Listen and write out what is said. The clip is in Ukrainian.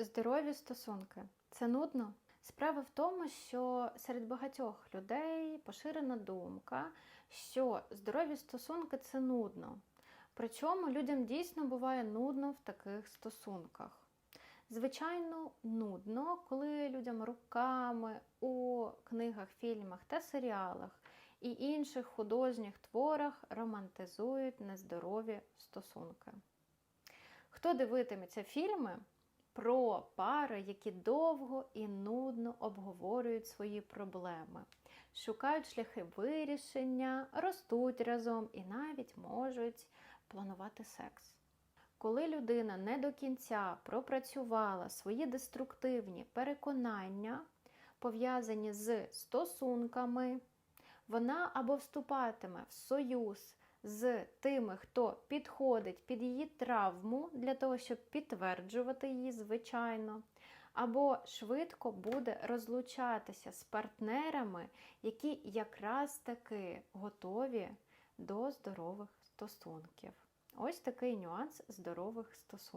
Здорові стосунки це нудно. Справа в тому, що серед багатьох людей поширена думка, що здорові стосунки це нудно. Причому людям дійсно буває нудно в таких стосунках. Звичайно, нудно, коли людям руками у книгах, фільмах та серіалах і інших художніх творах романтизують нездорові стосунки. Хто дивитиметься фільми про пари, які довго і нудно обговорюють свої проблеми, шукають шляхи вирішення, ростуть разом і навіть можуть планувати секс. Коли людина не до кінця пропрацювала свої деструктивні переконання, пов'язані з стосунками, вона або вступатиме в союз з тими, хто підходить під її травму для того, щоб підтверджувати її, звичайно, або швидко буде розлучатися з партнерами, які якраз таки готові до здорових стосунків. Ось такий нюанс здорових стосунків.